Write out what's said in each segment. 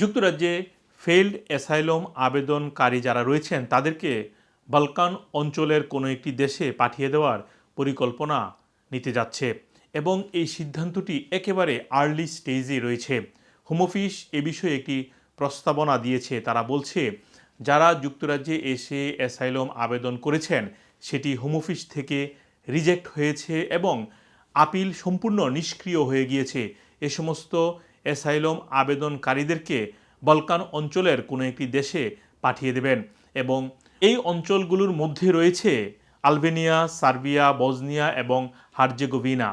যুক্তরাজ্যে field asylum আবেদনকারী যারা রয়েছেন, তাদেরকে বালকান অঞ্চলের কোনো একটি দেশে পাঠিয়ে দেওয়ার পরিকল্পনা নিতে যাচ্ছে এবং এই সিদ্ধান্তটি একেবারে আর্লি স্টেজে রয়েছে। হোম অফিস এ বিষয়ে একটি প্রস্তাবনা দিয়েছে। তারা বলছে, যারা যুক্তরাজ্যে এসে অ্যাসাইলম আবেদন করেছেন, সেটি হোম অফিস থেকে রিজেক্ট হয়েছে এবং আপিল সম্পূর্ণ নিষ্ক্রিয় হয়ে গিয়েছে। এ সমস্ত অ্যাসাইলম আবেদনকারীদেরকে বলকান অঞ্চলের কোনো একটি দেশে পাঠিয়ে দেবেন এবং এই অঞ্চলগুলোর মধ্যে রয়েছে আলবেনিয়া, সার্বিয়া বজনিয়া এবং হার্জেগোভিনা।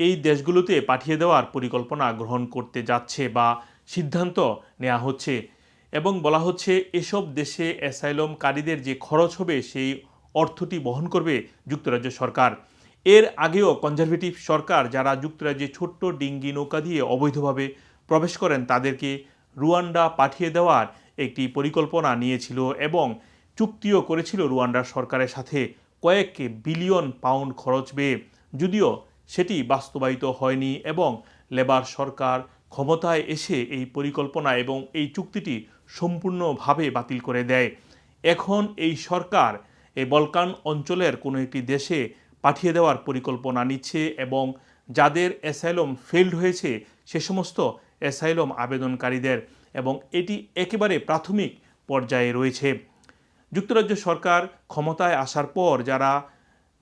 এই দেশগুলোতে পাঠিয়ে দেওয়ার পরিকল্পনা গ্রহণ করতে যাচ্ছে বা সিদ্ধান্ত নেওয়া হচ্ছে এবং বলা হচ্ছে এসব দেশে অ্যাসাইলমকারীদের যে খরচ হবে সেই অর্থটি বহন করবে যুক্তরাজ্য সরকার। এর আগেও কনজারভেটিভ সরকার যারা যুক্তরাজ্যে ছোট্ট ডিঙ্গি নৌকা দিয়ে অবৈধভাবে প্রবেশ করেন, তাদেরকে রুয়ান্ডা পাঠিয়ে দেওয়ার একটি পরিকল্পনা নিয়েছিল এবং চুক্তিও করেছিল রুয়ান্ডার সরকারের সাথে। কয়েক বিলিয়ন পাউন্ড খরচ বেয়ে, যদিও সেটি বাস্তবায়িত হয়নি এবং লেবার সরকার ক্ষমতায় এসে এই পরিকল্পনা এবং এই চুক্তিটি সম্পূর্ণভাবে বাতিল করে দেয়। এখন এই সরকার এই বলকান অঞ্চলের কোনো একটি দেশে পাঠিয়ে দেওয়ার পরিকল্পনা নিচ্ছে এবং যাদের অ্যাসাইলম ফেলড হয়েছে সে সমস্ত অ্যাসাইলম আবেদনকারীদের এবং এটি একেবারে প্রাথমিক পর্যায়ে রয়েছে। যুক্তরাজ্য সরকার ক্ষমতায় আসার পর যারা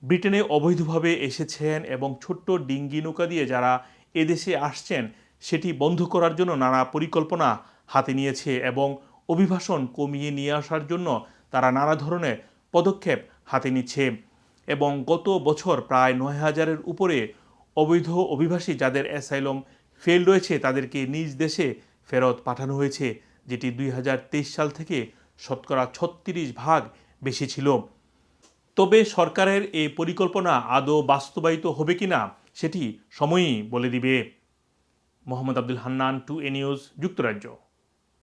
ব্রিটেনে অবৈধভাবে এসেছেন এবং ছোট্ট ডিঙ্গি নৌকা দিয়ে যারা এদেশে আসছেন, সেটি বন্ধ করার জন্য নানা পরিকল্পনা হাতে নিয়েছে এবং অভিবাসন কমিয়ে নিয়ে আসার জন্য তারা নানা ধরনের পদক্ষেপ হাতে নিচ্ছে। এবং গত বছর প্রায় নয় হাজারের উপরে অবৈধ অভিবাসী যাদের অ্যাসাইলম ফেল রয়েছে, তাদেরকে নিজ দেশে ফেরত পাঠানো হয়েছে, যেটি দুই হাজার তেইশ সাল থেকে শতকরা ছত্রিশ ভাগ বেশি ছিল। তবে সরকারের এই পরিকল্পনা আদৌ বাস্তবায়িত হবে কিনা, সেটি সময়ই বলে দিবে। Mohammad Abdul Hannan, two A news, যুক্তরাজ্য।